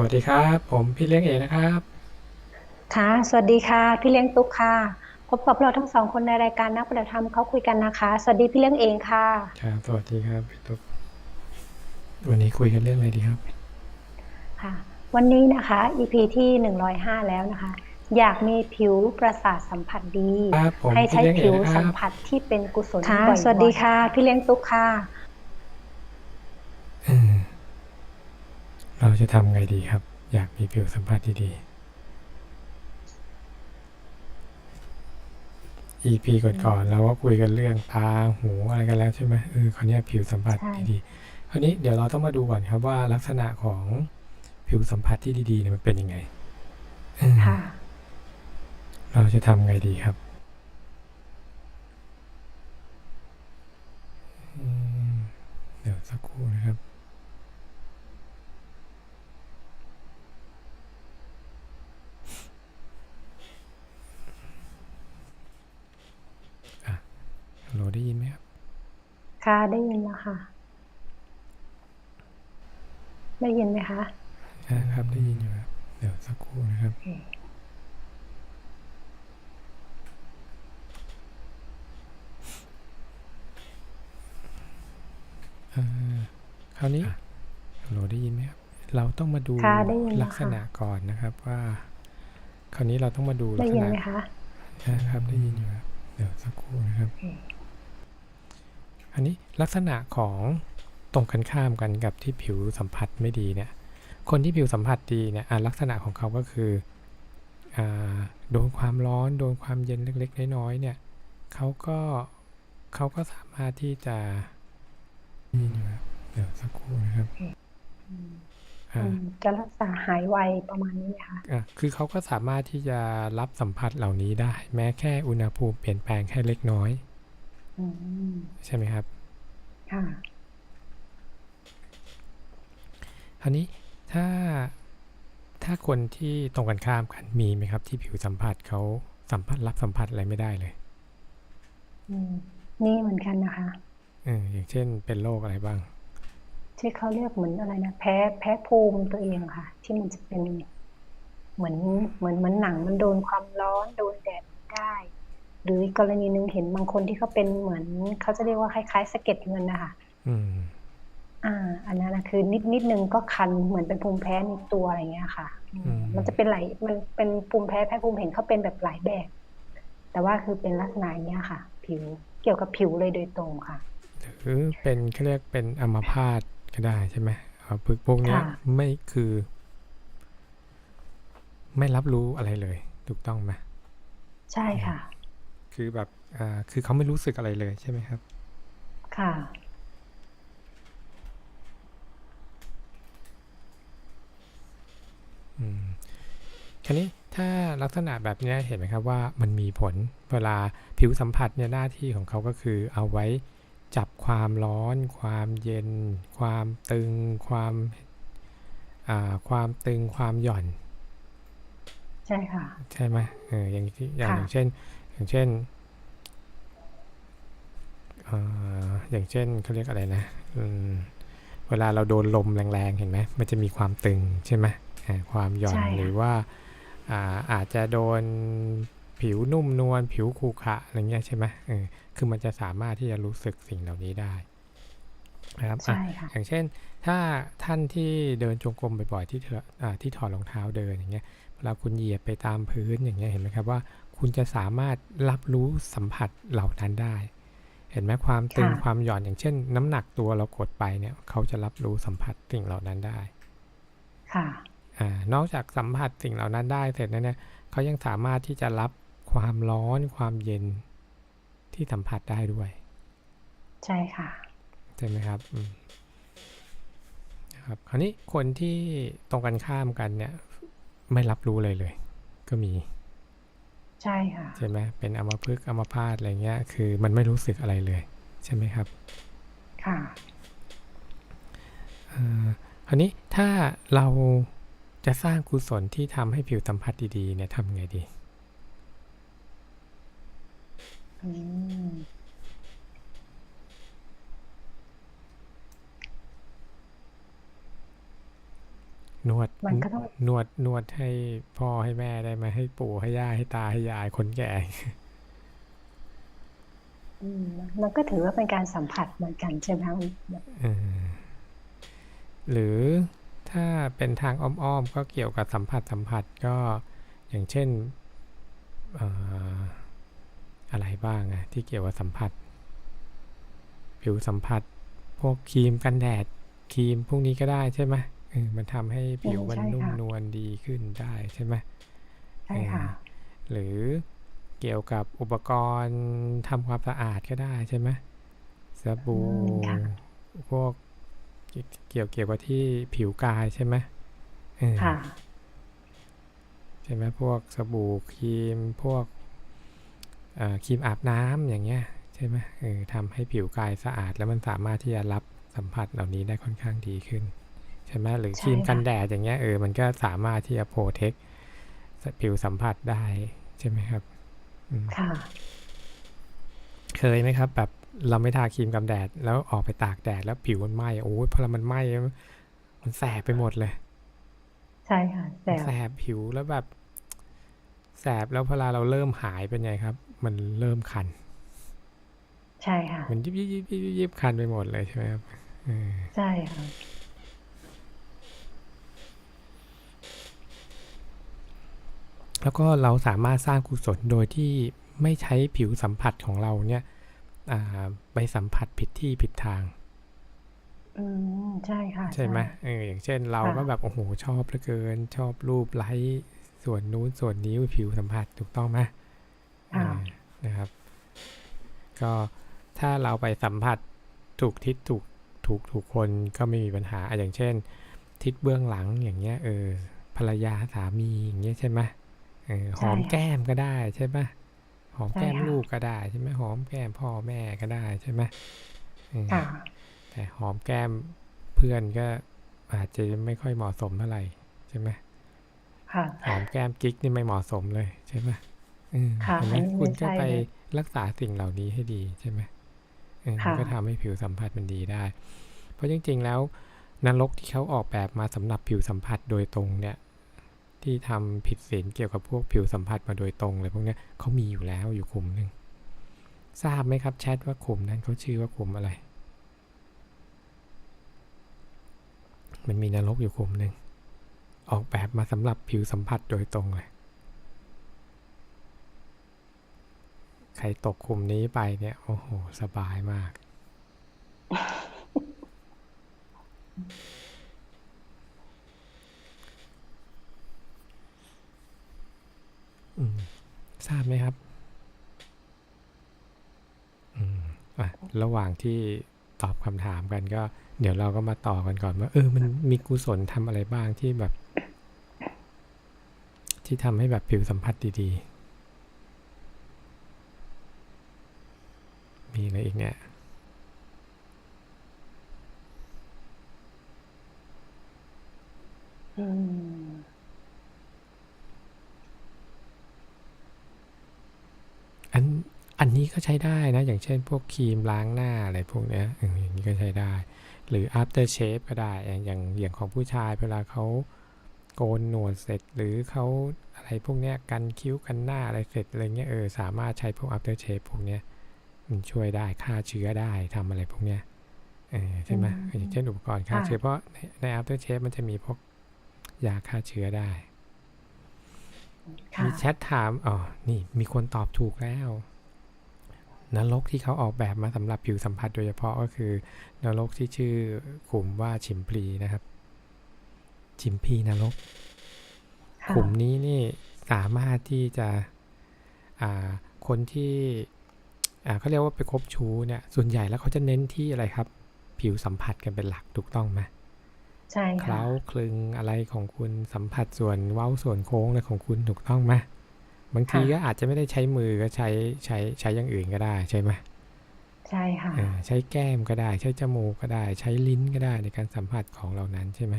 สวัสดีครับ ผมพี่เลี้ยงเอนะครับ ค่ะ สวัสดีค่ะ พี่เลี้ยงตุ๊กค่ะ พบกับเราทั้งสองคนในรายการนักปฏิบัติธรรมเขาคุยกันนะคะ สวัสดีพี่เลี้ยงเองค่ะ ครับ สวัสดีครับพี่ตุ๊ก วันนี้คุยกันเรื่องอะไรดีครับ ค่ะ วันนี้นะคะ EP ที่105แล้วนะคะ อยากมีผิวประสาทสัมผัสดีครับผมให้พี่ใช้เลี้ยงเอผิวนะคสัรับมผัสที่เป็นกุศลค่ะบ่อยๆสวัสดีค่ะ พี่เลี้ยงตุ๊กค่ะ อืม เราจะทำไงดีครับ อยากมีผิวสัมผัสดีๆ EP ก่อนๆเราก็คุยกันเรื่องตาหูอะไรกันแล้วใช่ไหมเออคราวเนี้ยผิวสัมผัสใช่ดีๆคราวนี้เดี๋ยวเราต้องมาดูก่อนครับว่าลักษณะของผิวสัมผัสที่ดีๆเนี่ยมันเป็นยังไงอืมค่ะเราจะทำไงดีครับอืมเดี๋ยวสักครู่นะครับ อะฮัลโหลได้ยินไหมครับ ค่ะได้ยินแล้วค่ะ ได้ยินไหมคะใช่ครับได้ยินอยู่ครับเดี๋ยวสักครู่นะครับโอเคเอ่อคราวนี้ฮัลโหลได้ยินไหมครับเราต้องมาดูค่ะได้ยินแล้วลักษณะก่อนนะครับว่า คราวนี้เราต้องมาดูลัได้กษยินณะไหมคะใช่ครับได้ยินอยู่ครับเดี๋ยวสักครู่นะครับโอเคอันนี้ลักษณะของตรงกันข้ามกันกับที่ผิวสัมผัสไม่ดีเนี่ย คนที่ผิวสัมผัสดีเนี่ยอะลักษณะของเขาก็คืออ่าโดนความร้อนโดนความเย็นเล็ก ๆ น้อยๆเนี่ยเขาก็เขาก็สามารถที่จะนี่อยู่ครับเดี๋ยวสักครู่นะครับอืมอ่าอืมจะรักษาหายไวประมาณนี้ไหมคะอะคือเขาก็สามารถที่จะรับสัมผัสเหล่านี้ได้ แม้แค่อุณหภูมิเปลี่ยนแปลงแค่เล็กน้อย อืมใช่ไหมครับ ค่ะ คราวนี้ถ้าถ้าคนที่ตรงกันข้ามกันมีไหมครับ ที่ผิวสัมผัสเขาสัมผัสรับสัมผัสอะไรไม่ได้เลยอืมนี่เหมือนกันนะคะเอออย่างเช่นเป็นโรคอะไรบ้าง ที่เขาเรียกเหมือนอะไรนะแพ้แพ้ภูมิตัวเองค่ะ ที่มันจะเป็นเหมือนเหมือนเหมือนหนังมันโดนความร้อนโดนแดดได้ หรืออีกกรณีหนึ่งเห็นบางคนที่เขาเป็นเหมือนเขาจะเรียกว่าคล้ายๆสะเก็ดเงินนะคะอืมอ่า อันนั้นนะคือนิดนิดนึงก็คันเหมือนเป็นภูมิแพ้ในตัวอะไรเงี้ยค่ะอืมอืมมันจะเป็นหลายมันเป็นภูมิแพ้แพ้ภูมิเห็นเขาเป็นแบบหลายแบบ แต่ว่าคือเป็นลักษณะอย่างเนี้ยค่ะ ผิวเกี่ยวกับผิวเลยโดยตรงค่ะหรือเป็นเขาเรียกเป็นอัมพาตก็ได้ใช่ไหมอ่าพวกพวกเนี้ยค่ะไม่คือ ไม่รับรู้อะไรเลย ถูกต้องไหมใช่ค่ะ คือแบบอ่าคือเขาไม่รู้สึกอะไรเลยใช่ไหมครับ ค่ะ อืมคราวนี้ถ้าลักษณะแบบเนี้ยเห็นไหมครับว่ามันมีผลเวลาผิวสัมผัสเนี่ยหน้าที่ของเขาก็คือเอาไว้จับความร้อน ความเย็น ความตึง ความอ่าความตึงความหย่อน ใช่ค่ะ ใช่ไหมเอออย่างที่อย่างค่ะอย่างเช่น อย่างเช่นเอ่ออย่างเช่นเขาเรียกอะไรนะอืมเวลาเราโดนลมแรงๆ เห็นไหมมันจะมีความตึงใช่ไหมอ่าความหย่อนใช่ค่ะหรือว่าอ่าอาจจะโดนผิวนุ่มนวลผิวขรุขระอะไรเงี้ยใช่ไหมเออคือมันจะสามารถที่จะรู้สึกสิ่งเหล่านี้ได้นะครับอะใช่ค่ะอย่างเช่น ถ้าท่านที่เดินจงกรมบ่อยๆที่เถอะอ่าที่ถอดรองเท้าเดินอย่างเงี้ยเวลาคุณเหยียบไปตามพื้นอย่างเงี้ยเห็นไหมครับว่า คุณจะสามารถรับรู้สัมผัสเหล่านั้นได้ เห็นไหมความตึงค่ะความหย่อนอย่างเช่น น้ำหนักตัวเรากดไปเนี่ย เขาจะรับรู้สัมผัสสิ่งเหล่านั้นได้ ค่ะอ่านอกจากสัมผัสสิ่งเหล่านั้นได้เสร็จแล้วเนี่ยเขายังสามารถที่จะรับความร้อนความเย็นที่สัมผัสได้ด้วย ใช่ค่ะใช่ไหมครับอืมนะครับคราวนี้คนที่ตรงกันข้ามกันเนี่ย ไม่รับรู้เลยเลย ก็มี ใช่ค่ะ ใช่ไหมเป็นอัมพฤกษ์อัมพาตอะไรเงี้ย คือมันไม่รู้สึกอะไรเลย ใช่ไหมครับ ค่ะเอ่อคราวนี้ถ้าเราจะสร้างกุศลที่ทำให้ผิวสัมผัสดีๆเนี่ยทำไงดี นนวดมันก็ต้องนวดนวดให้พ่อให้แม่ได้ไหมให้ปู่ให้ย่าให้ตาให้ยายคนแก่อืมมันก็ถือว่าเป็นการสัมผัสเหมือนกันใช่ไหมคะแบบเออหรือถ้าเป็นทางอ้อมๆก็เกี่ยวกับสัมผัสสัมผัสก็อย่างเช่นเอ่ออะไรบ้างอะที่เกี่ยวกับสัมผัส ผิวสัมผัส พวกครีมกันแดดครีมพวกนี้ก็ได้ใช่ไหมเออ มันทำให้ผิวมันนุ่มนวลดีขึ้นได้ใช่ไหมใช่ค่ะ หรือเกี่ยวกับอุปกรณ์ทำความสะอาดก็ได้ใช่ไหมสบู่อืมค่ะพวกเกี่ยวเกี่ยวกับที่ผิวกายใช่ไหมเออค่ะใช่ไหมพวกสบู่ครีมพวกเอ่อครีมอาบน้ำอย่างเงี้ยใช่ไหมเออทำให้ผิวกายสะอาด แล้วมันสามารถที่จะรับสัมผัสเหล่านี้ได้ค่อนข้างดีขึ้น ใช่ไหมหรือใช่ครีมกันค่ะแดดอย่างเงี้ยเออมันก็สามารถที่จะโปรเทคผิวสัมผัสได้ใช่ไหมครับอืมค่ะเคยไหมครับ แบบเราไม่ทาครีมกันแดด แล้วออกไปตากแดดแล้วผิวมันไหม้โอ้ยพอมันไหม้มันแสบไปหมดเลย ใช่ค่ะแต่แสบผิวแล้วแบบแสบแล้วพอเราเริ่มหายเป็นไงครับ มันเริ่มคัน ใช่ค่ะ มันยิบยิบยิบยิบยิบยิบคันไปหมดเลยใช่ไหมครับเออใช่ค่ะ แล้วก็เราสามารถสร้างกุศลโดยที่ไม่ใช้ผิวสัมผัสของเราเนี่ยอ่าไปสัมผัสผิดที่ผิดทาง อืมใช่ค่ะ ใช่ไหมเอออย่างเช่นเราก็แบบโอ้โหชอบเหลือเกิน ชอบรูปไลค์ส่วนนู้นส่วนนี้ผิวสัมผัสถูกต้องไหมค่ะอ่านะครับ ก็ถ้าเราไปสัมผัสถูกทิศถูกถูกถูกคนก็ไม่มีปัญหาอะอย่างเช่น ทิศเบื้องหลังอย่างเงี้ยเออภรรยาสามีอย่างเงี้ยใช่ไหมเออ หอมแก้มก็ได้ใช่ไหมหอมแก้มลูกก็ได้ใช่ไหมหอมแก้มพ่อแม่ก็ได้ใช่ไหมเออค่ะแต่หอมแก้มเพื่อนก็อาจจะไม่ค่อยเหมาะสมเท่าไหร่ใช่ไหมค่ะหอมแก้มกิ๊กนี่ไม่เหมาะสมเลยใช่ไหมอืมค่ะเห็นไหมอันนี้คุณก็ใช่ไปเลยรักษาสิ่งเหล่านี้ให้ดีใช่ไหมเออมันค่ะก็ทำให้ผิวสัมผัสมันดีได้ เพราะจริง ๆ แล้วนรกที่เขาออกแบบมาสำหรับผิวสัมผัสโดยตรงเนี่ย ที่ทำผิดศีลเกี่ยวกับพวกผิวสัมผัสมาโดยตรงเลยพวกนี้เขามีอยู่แล้วอยู่กลุ่มหนึ่งทราบไหมครับแชทว่ากลุ่มนั้นเขาชื่อว่ากลุ่มอะไร มันมีนรกอยู่กลุ่มหนึ่งออกแบบมาสำหรับผิวสัมผัสโดยตรงเลย ใครตกกลุ่มนี้ไปเนี่ย โอ้โห สบายมาก อืม ทราบไหมครับอืมอะระหว่างที่ตอบคำถามกันก็ เดี๋ยวเราก็มาต่อกันก่อนว่าเออ มันมีกุศลทำอะไรบ้างที่แบบ ที่ทำให้แบบผิวสัมผัสดีๆ มีอะไรอีกเนี่ยอืม อัน อันนี้ก็ใช้ได้นะ อย่างเช่นพวกครีมล้างหน้าอะไรพวกเนี้ยเอออย่างนี้ก็ใช้ได้ หรือ after shave ก็ได้อย่างอย่างอย่างของผู้ชายเวลาเขาโกนหนวดเสร็จหรือเขาอะไรพวกเนี้ยกันคิ้วกันหน้าอะไรเสร็จอะไรเงี้ยเออสามารถใช้พวก after shave พวกเนี้ยมันช่วยได้ฆ่าเชื้อได้ทำอะไรพวกเนี้ยเออใช่ไหมอืมอย่างเช่นอุปกรณ์ฆ่าค่ะเชื้อเพราะในใน after shave มันจะมีพวกยาฆ่าเชื้อได้ค่ะมีแชทถามอ๋อนี่มีคนตอบถูกแล้ว นรกที่เขาออกแบบมาสำหรับผิวสัมผัสโดยเฉพาะก็คือนรกที่ชื่อกลุ่มว่าชิมพลีนะครับ ชิมพลีนรกค่ะกลุ่มนี้นี่สามารถที่จะอ่าคนที่อ่าเขาเรียกว่าไปคบชู้เนี่ยส่วนใหญ่แล้วเขาจะเน้นที่อะไรครับ ผิวสัมผัสกันเป็นหลักถูกต้องไหมใช่เคค่ะล้าคลึงอะไรของคุณสัมผัสส่วนเว้าส่วนโค้งอะไรของคุณถูกต้องไหม บางทีค่ะก็อาจจะไม่ได้ใช้มือก็ใช้ใช้ใช้อย่างอื่นก็ได้ใช่ไหมใช่ค่ะอ่าใช้แก้มก็ได้ ใช้จมูกก็ได้ ใช้ลิ้นก็ได้ในการสัมผัสของเหล่านั้นใช่ไหม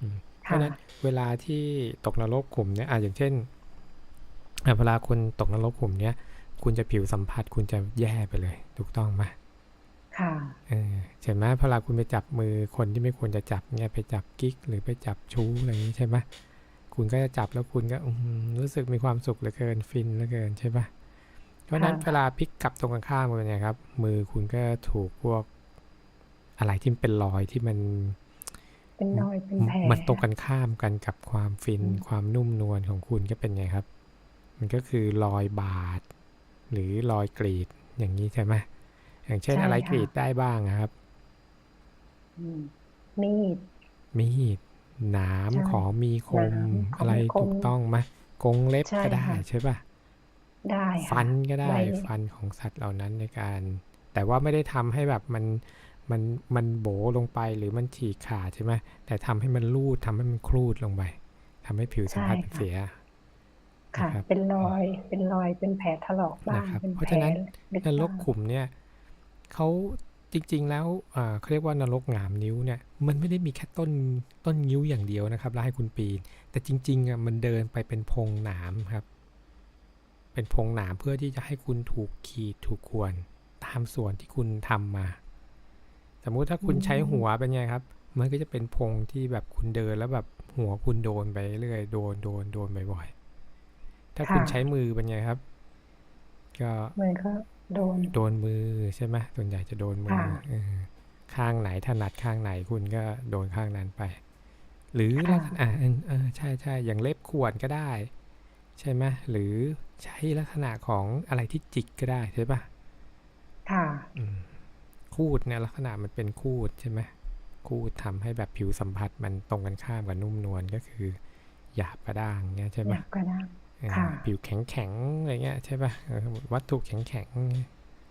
อืมเพราะค่ะฉะนั้นเวลาที่ตกนรกกลุ่มเนี้ยอะอย่างเช่นอะเวลาคุณตกนรกกลุ่มเนี้ยคุณจะผิวสัมผัสคุณจะแย่ไปเลย ถูกต้องไหมค่ะเออใช่ไหมพอเวลาคุณไปจับมือคนที่ไม่ควรจะจับเนี่ยไปจับกิ๊กหรือไปจับชู้อะไรอย่างนี้ใช่ไหม คุณก็จะจับแล้วคุณก็อื้อหือรู้สึกมีความสุขเหลือเกินฟินเหลือเกินใช่ปะเพราะฉะนั้นค่ะเวลาพลิกกลับตรงกันข้ามกันเนี่ยครับ มือคุณก็ถูกพวกอะไรที่มันเป็นรอยที่มันเป็นรอยเป็นแผลมันตรงกันข้ามกันกับความฟินอืมความนุ่มนวลของคุณก็เป็นไงครับ มันก็คือรอยบาด หรือรอยกรีดอย่างนี้ใช่ไหมอย่างเช่นอะไรกรีดได้บ้างอะครับอืมมีดมีด หนามใช่ของมีคมหนามของอะไรมีคมถูกต้องไหมกรงเล็บใช่ก็ได้ค่ะใช่ป่ะได้ค่ะฟันก็ได้ได้เลยฟันของสัตว์เหล่านั้นในการ แต่ว่าไม่ได้ทำให้แบบมันมันมันโบลงไปหรือมันฉีกขาดใช่ไหมแต่ทำให้มันรูดทำให้มันครูดลงไปทำให้ผิวสัมผัสมันเสียค่ะนะครับเป็นรอยเป็นรอยเป็นแผลถลอกบ้างนะครับเป็นเพแผราะลฉะนั้นลึกนรกบ้างขุมเนี่ยเขา จริง ๆ แล้วอ่าเขาเรียกว่านรกหงามนิ้วเนี่ยมันไม่ได้มีแค่ต้นต้นนิ้วอย่างเดียวนะครับแล้วให้คุณปีน แต่จริงๆอะมันเดินไปเป็นพงหนามครับ เป็นพงหนามเพื่อที่จะให้คุณถูกขีดถูกข่วนตามส่วนที่คุณทำมา สมมุติถ้าคุณใช้หัวเป็นไงครับ มันก็จะเป็นพงที่แบบคุณเดินแล้วแบบหัวคุณโดนไปเรื่อยโดนโดนโดนบ่อยๆถ้าคุณใช้มือเป็นไงครับ ก็มือก็ โดน โดนมือใช่ไหมส่วนใหญ่จะโดนมือค่ะเออข้างไหนถนัดข้างไหนคุณก็โดนข้างนั้นไป หรือลักษณะอ่าเออเออใช่ใช่อย่างเล็บข่วนก็ได้ ใช่ไหมหรือใช้ลักษณะของอะไรที่จิกก็ได้ใช่ปะค่ะอืมคูดเนี่ยลักษณะมันเป็นคูดใช่ไหมคูดทำให้แบบผิวสัมผัสมันตรงกันข้ามกับนุ่มนวลก็คือ หยาบกระด้างเนี่ยใช่อปะยากก็ได้เออค่ะ ผิวแข็งแข็งๆอะไรเงี้ยใช่ป่ะเออวัตถุแข็งแข็ง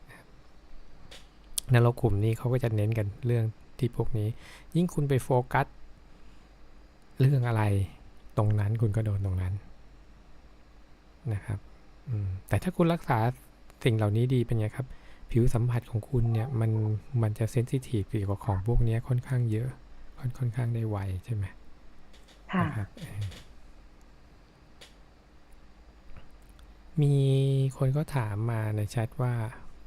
ๆนรกกลุ่มนี้เขาก็จะเน้นกันเรื่องที่พวกนี้ ยิ่งคุณไปโฟกัส เรื่องอะไรตรงนั้นคุณก็โดนตรงนั้นนะครับอืมแต่ถ้าคุณรักษาสิ่งเหล่านี้ดีเป็นไงครับ ผิวสัมผัสของคุณเนี่ยมันมันจะเซนซิทีฟเกี่ยวกับของพวกเนี้ยค่อนข้างเยอะ ค่อนค่อนข้างได้ไวใช่ไหมค่ะ นะครับเออ มีคนก็ถามมาในแชทว่า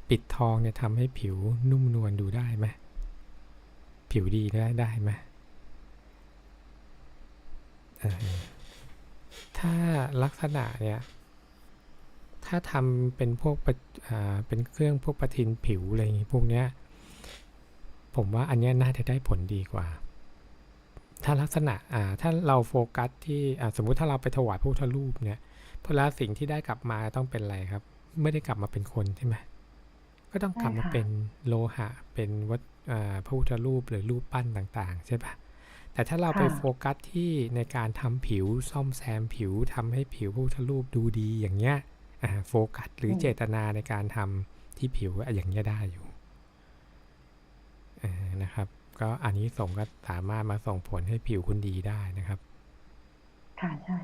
ปิดทองเนี่ยทำให้ผิวนุ่มนวลดูได้ไหมผิวดีได้ได้ไหมถ้าลักษณะเนี่ย ถ้าทำเป็นพวกเป็นเครื่องพวกประทินผิวอะไรอย่างงี้พวกเนี้ย ผมว่าอันเนี้ยน่าจะได้ผลดีกว่า ถ้าลักษณะอ่าถ้าเราโฟกัสที่สมมุติถ้าเราไปถวายพระพุทธรูปเนี่ย พอแล้วสิ่งที่ได้กลับมาต้องเป็นอะไรครับ ไม่ได้กลับมาเป็นคนใช่ไหมก็ต้องกลับมาใช่ค่ะเป็นโลหะ เป็นวัตอ่าพระพุทธรูปหรือรูปปั้นต่างๆ ใช่ปะแต่ถ้าเราไปโฟกัสที่ในการทำผิวซ่อมแซมผิวทำให้ผิวพระพุทธรูปดูดีอย่างเงี้ยอ่าโฟกัสหรือเจตนาในการทำที่ผิวอะอย่างเงี้ยได้อยู่เออนะครับ ก็อันนี้ส่งส์ก็สามารถมาส่งผลให้ผิวคุณดีได้นะครับ ค่ะใช่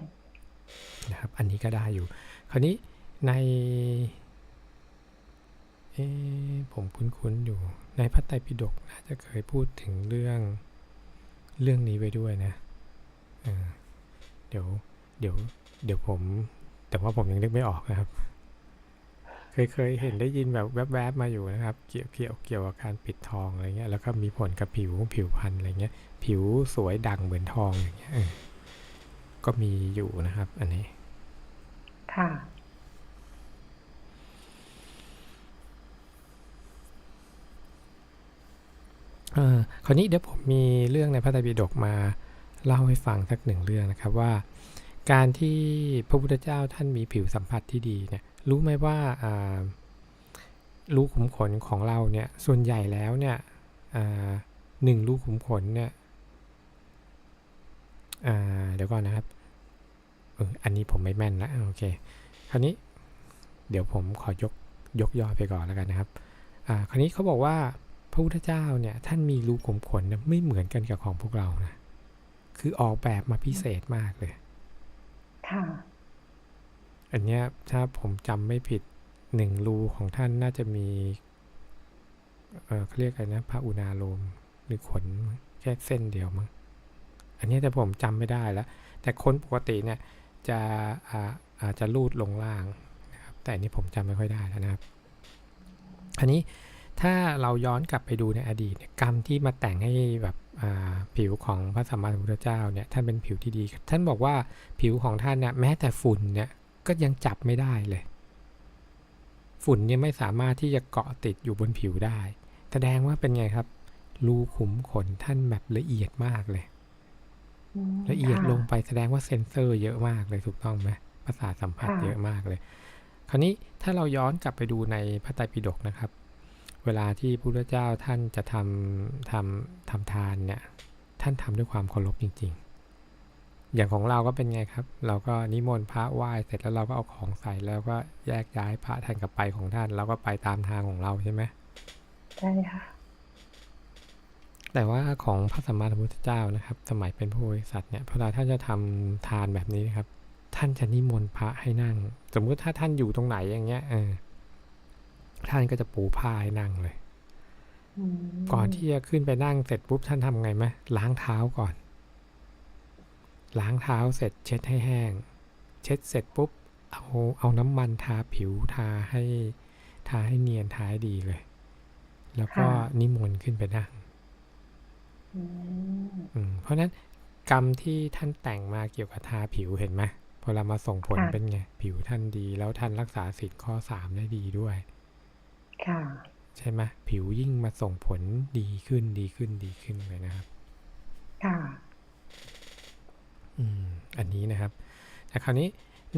นะครับ อันนี้ก็ได้อยู่ คราวนี้ในเอผมคุ้นๆอยู่ ในพระไตรปิฎกน่าจะเคยพูดถึงเรื่องเรื่องนี้ไว้ด้วยนะเเดี๋ยวเดี๋ยวเดี๋ยวผม แต่ว่าผมยังนึกไม่ออกนะครับ เคยเคยเห็นได้ยินแบบแวบๆมาอยู่นะครับ เกี่ยวเกี่ยวเกี่ยวกับการปิดทองอะไรเงี้ยแล้วก็มีผลกับผิวผิวพรรณอะไรเงี้ย ผิวสวยดังเหมือนทองอย่างเงี้ย ก็มีอยู่นะครับ อันนี้ ค่ะ เออคราวนี้เดี๋ยวผมมีเรื่องในพระไตรปิฎกมาเล่าให้ฟังสักหนึ่งเรื่องนะครับว่า การที่พระพุทธเจ้าท่านมีผิวสัมผัสที่ดีเนี่ย รู้ไหมว่าอ่ารูขุมขนของเราเนี่ย ส่วนใหญ่แล้วเนี่ยอ่าหนึ่งรูขุมขนเนี่ยอ่าเดี๋ยวก่อนนะครับเอออันนี้ผมไม่แม่นละโอเค คราวนี้เดี๋ยวผมขอยกยกย่อไปก่อนแล้วกันนะครับ อ่า คราวนี้เขาบอกว่าพระพุทธเจ้าเนี่ยท่านมีรูขุมขนเนี่ยไม่เหมือนกันกับของพวกเรานะ คือออกแบบมาพิเศษมากเลย ค่ะ อันเนี้ยถ้าผมจำไม่ผิดหนึ่งรูของท่านน่าจะมี เออเขาเรียกอะไรนะพระอุณาโลมหรือขนแค่เส้นเดียวมั้ง อันนี้แต่ผมจำไม่ได้แล้ว แต่คนปกติเนี่ยจะอาจจะลูดลงล่างนะครับแต่อันนี้ผมจำไม่ค่อยได้แล้วนะครับอันนี้ถ้าเราย้อนกลับไปดูในอดีตเนี่ยกรรมที่มาแต่งให้แบบผิวของพระสัมมาสัมพุทธเจ้าเนี่ยท่านเป็นผิวที่ดี ท่านบอกว่าผิวของท่านเนี่ยแม้แต่ฝุ่นเนี่ยก็ยังจับไม่ได้เลย ฝุ่นเนี่ยไม่สามารถที่จะเกาะติดอยู่บนผิวได้ แสดงว่าเป็นไงครับรูขุมขนท่านแบบละเอียดมากเลย ละเอียดค่ะลงไปแสดงว่าเซ็นเซอร์เยอะมากเลยถูกต้องไหมประสาทสัมผัสค่ะเยอะมากเลย คราวนี้ถ้าเราย้อนกลับไปดูในพระไตรปิฎกนะครับ เวลาที่พระพุทธเจ้าท่านจะทำทำทำทานเนี่ยท่านทำด้วยความเคารพจริง ๆ อย่างของเราก็เป็นไงครับ เราก็นิมนต์พระไหว้เสร็จแล้วเราก็เอาของใส่แล้วก็แยกย้ายพระท่านกับไปของท่าน เราก็ไปตามทางของเราใช่ไหมใช่ค่ะ แต่ว่าของพระสัมมาสัมพุทธเจ้านะครับ สมัยเป็นพระโพธิสัตว์เนี่ยเวลาท่านจะทำทานแบบนี้นะครับ ท่านจะนิมนต์พระให้นั่ง สมมุติถ้าท่านอยู่ตรงไหนอย่างเงี้ยเออท่านก็จะปูผ้าให้นั่งเลยอืมก่อนที่จะขึ้นไปนั่งเสร็จปุ๊บท่านทำไงไหมล้างเท้าก่อน ล้างเท้าเสร็จเช็ดให้แห้ง เช็ดเสร็จปุ๊บเอาเอาน้ำมันทาผิวทาให้ทาให้เนียนทาให้ดีเลย แล้วก็นิมนต์ขึ้นไปนั่งอืมอืม เพราะฉะนั้นกรรมที่ท่านแต่งมาเกี่ยวกับทาผิวเห็นไหมพอเรามาส่งผลเป็นไง ผิวท่านดี แล้วท่านรักษาศีลข้อสามได้ดีด้วย ค่ะ ใช่ไหมผิวยิ่งมาส่งผลดีขึ้นดีขึ้นดีขึ้นเลยนะครับ ค่ะ อืม อันนี้นะครับแต่คราวนี้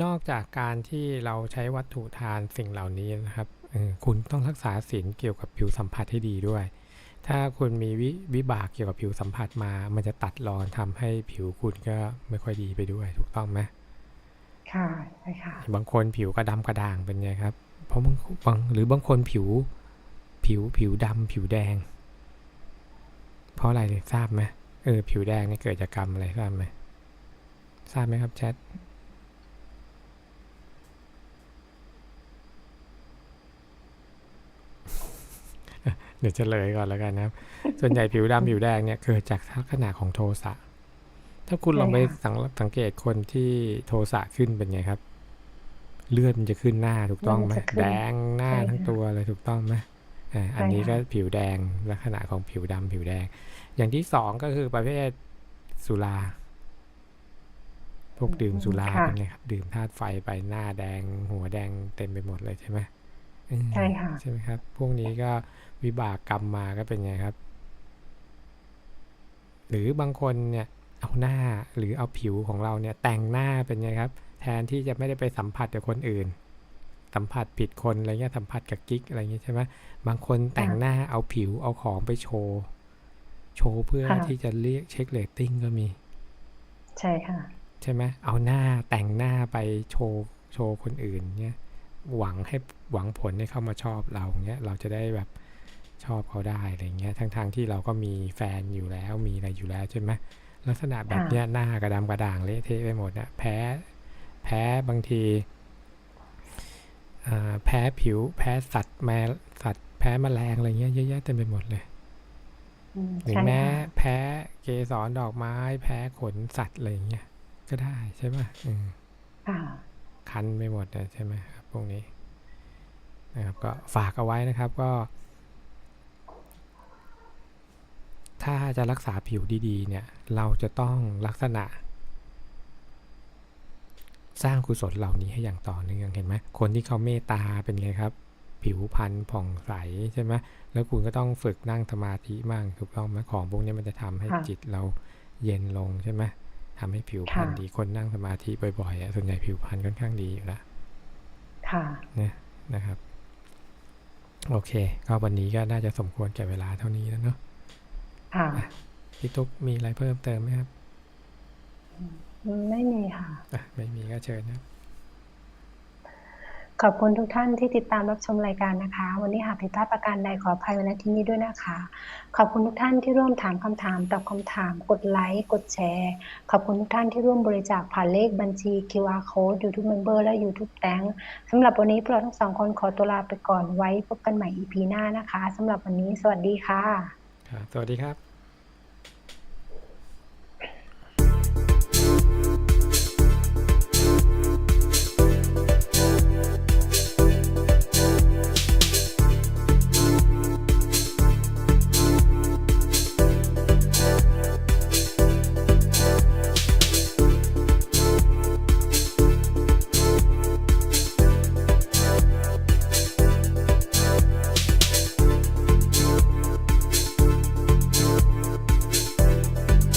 นอกจากการที่เราใช้วัตถุทานสิ่งเหล่านี้นะครับเออคุณต้องรักษาศีลเกี่ยวกับผิวสัมผัสให้ดีด้วย ถ้าคุณมีวิวิบากเกี่ยวกับผิวสัมผัสมา มันจะตัดรอนทำให้ผิวคุณก็ไม่ค่อยดีไปด้วย ถูกต้องไหมค่ะใช่ค่ะ บางคนผิวกระดำกระด่างเป็นไงครับ เพราะบางบางหรือบางคนผิว ผิวผิวดำผิวแดง เพราะอะไรเลยทราบไหมเออผิวแดงเนี่ยเกิดจากกรรมอะไรทราบไหมทราบไหมครับแชท เดี๋ยวเฉลยก่อนแล้วกันนะครับ ส่วนใหญ่ผิวดำผิวแดงเนี่ยเกิดจากลักษณะของโทสะ ถ้าคุณลองไปใช่ค่ะสังสังเกตคนที่โทสะขึ้นเป็นไงครับ เลือดมันจะขึ้นหน้าถูกต้องไหมมันจะขึ้นแดงหน้าใช่ค่ะทั้งตัวเลยถูกต้องไหมอ่าอันนี้ใช่ก็ค่ะผิวแดงลักษณะของผิวดำผิวแดง อย่างที่สองก็คือประเภทสุรา พวกดื่มสุราค่ะเป็นไงครับ ดื่มธาตุไฟไปหน้าแดง หัวแดงเต็มไปหมดเลยใช่ไหมอืม ใช่ค่ะใช่ไหมครับ พวกนี้ก็วิบากกรรมมาก็เป็นไงครับ หรือบางคนเนี่ยเอาหน้าหรือเอาผิวของเราเนี่ยแต่งหน้าเป็นไงครับ แทนที่จะไม่ได้ไปสัมผัสกับคนอื่น สัมผัสผิดคนอะไรเงี้ยสัมผัสกับกิ๊กอะไรเงี้ยใช่ไหมบางคนแต่งหน้าเอาผิวเอาของไปโชว์ โชว์เพื่อค่ะที่จะเรียกเช็คเรตติ้งก็มี ใช่ค่ะ ใช่ไหมเอาหน้าแต่งหน้าไปโชว์โชว์คนอื่นเนี่ย หวังให้หวังผลให้เข้ามาชอบเราเงี้ยเราจะได้แบบชอบเขาได้อะไรเงี้ยทั้งทางๆที่เราก็มีแฟนอยู่แล้วมีอะไรอยู่แล้วใช่ไหมลักษณะแบบเนี้ยหน้ากระดำกระด่างเละเทะไปหมดอะแพ้แพ้บางทีอ่าแพ้ผิวแพ้สัตว์แม้สัตว์แพ้แมลงอะไรเงี้ยเยอะแยะเต็มไปหมดเลยอืมหรือใช่แม้ค่ะแพ้เกสรดอกไม้ แพ้ขนสัตว์อะไรอย่างเงี้ยก็ได้ใช่ป่ะอืมค่ะคันไปหมดเลยใช่ไหมครับ พวกนี้นะครับก็ฝากเอาไว้นะครับก็ ถ้าจะรักษาผิวดีๆเนี่ยเราจะต้องลักษณะ สร้างกุศลเหล่านี้ให้อย่างต่อเนื่องเห็นไหมคนที่เขาเมตตาเป็นไงครับ ผิวพรรณผ่องใสใช่ไหมแล้วคุณก็ต้องฝึกนั่งสมาธิมั่งถูกต้องไหมของพวกนี้มันจะทำให้ค่ะจิตเราเย็นลงใช่ไหมทำให้ผิวพรรณค่ะดีคนนั่งสมาธิบ่อยๆอะส่วนใหญ่ผิวพรรณค่อนข้างดีอยู่แล้ว ค่ะนะนะครับ โอเค ก็วันนี้ก็น่าจะสมควรแก่เวลาเท่านี้แล้วเนาะค่ะพี่ตุ๊กมีอะไรเพิ่มเติมไหมครับ ไม่มีค่ะอะไม่มีก็เชิญนะ ขอบคุณทุกท่านที่ติดตามรับชมรายการนะคะ วันนี้หากผิดพลาดประการใดขออภัยไว้ณที่นี้ด้วยนะคะ ขอบคุณทุกท่านที่ร่วมถามคำถามตอบคำถาม กดไลค์กดแชร์ ขอบคุณทุกท่านที่ร่วมบริจาคผ่านเลขบัญชี QR Code YouTube Member และ YouTube Thank สำหรับวันนี้พวกเราทั้งสองคนขอตัวลาไปก่อนไว้พบกันใหม่ EP หน้านะคะสำหรับวันนี้สวัสดีค่ะ สวัสดีครับ